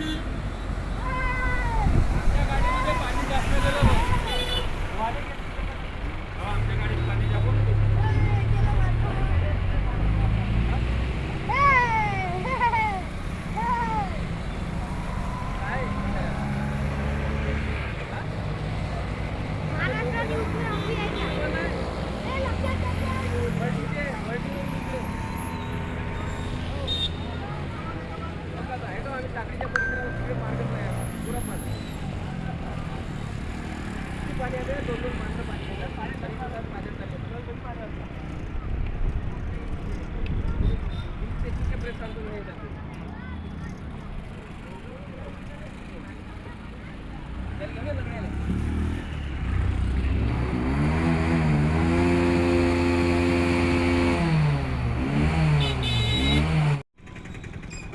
beep.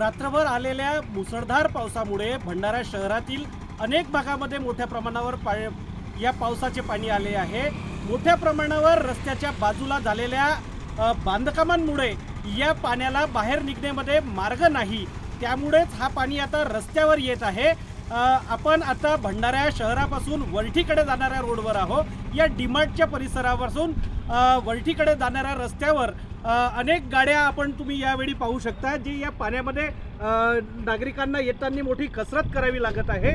रात्रभर आलेल्या मुसळधार पावसामुळे भंडारा शहरातील अनेक भागामध्ये मोठ्या प्रमाणावर पा या पावसाचे पाणी आले आहे. मोठ्या प्रमाणावर रस्त्याच्या बाजूला झालेल्या बांधकामांमुळे या पाण्याला बाहेर निघण्यामध्ये मार्ग नाही. त्यामुळेच हा पाणी आता रस्त्यावर येत आहे. आपण आता भंडारा शहरापासून वरठीकडे जाणाऱ्या रोडवर आहोत. या डीमार्टच्या परिसरापासून वरठीकडे जाणाऱ्या रस्त्यावर अनेक गाड्या आपण तुम्ही यावेळी पाहू शकता जे या पाण्यामध्ये नागरिकांना येताना मोठी कसरत करावी लागत आहे.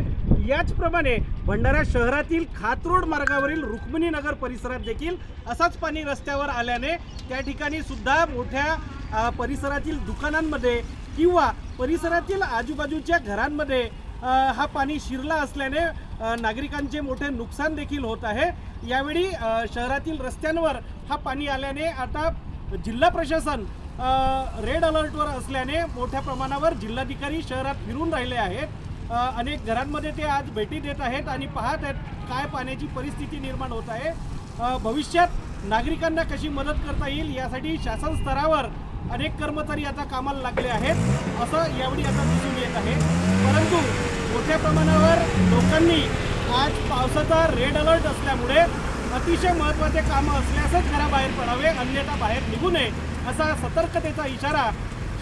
याचप्रमाणे भंडारा शहरातील खातरोड मार्गावरील रुक्मिणी नगर परिसरात देखील असाच पाणी रस्त्यावर आल्याने त्या ठिकाणी सुद्धा मोठ्या परिसरातील दुकानांमध्ये किंवा परिसरातील आजूबाजूच्या घरांमध्ये हा पाणी शिरला असल्याने नागरिकांचे मोठे नुकसान देखील होत आहे. यावेळी शहरातील रस्त्यांवर हा पाणी आल्याने आता जिल्हा प्रशासन रेड अलर्टवर असल्याने मोठ्या प्रमाणावर जिल्हाधिकारी शहरात फिरून राहिले आहेत. अनेक घरांमध्ये ते आज भेटी देत आहेत आणि पाहत आहेत काय पाण्याची परिस्थिती निर्माण होत आहे. भविष्यात नागरिकांना कशी मदत करता येईल यासाठी शासन स्तरावर अनेक कर्मचारी आता कामाला लागले आहेत. असं यावेळी आता दिसून येत आहे. परंतु मोठ्या प्रमाणावर लोकांनी आज पावसाचा रेड अलर्ट असल्यामुळे अतिशय महत्त्वाचे कामं असल्यासच घराबाहेर पडावे अन्यथा बाहेर निघू नये असा सतर्कतेचा इशारा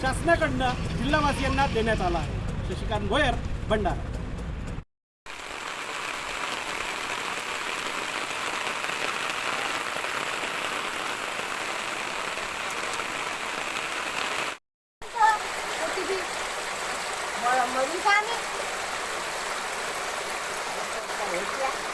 शासनाकडनं जिल्हावासियांना देण्यात आला आहे शशिकांत भोयर भंडारा Yeah.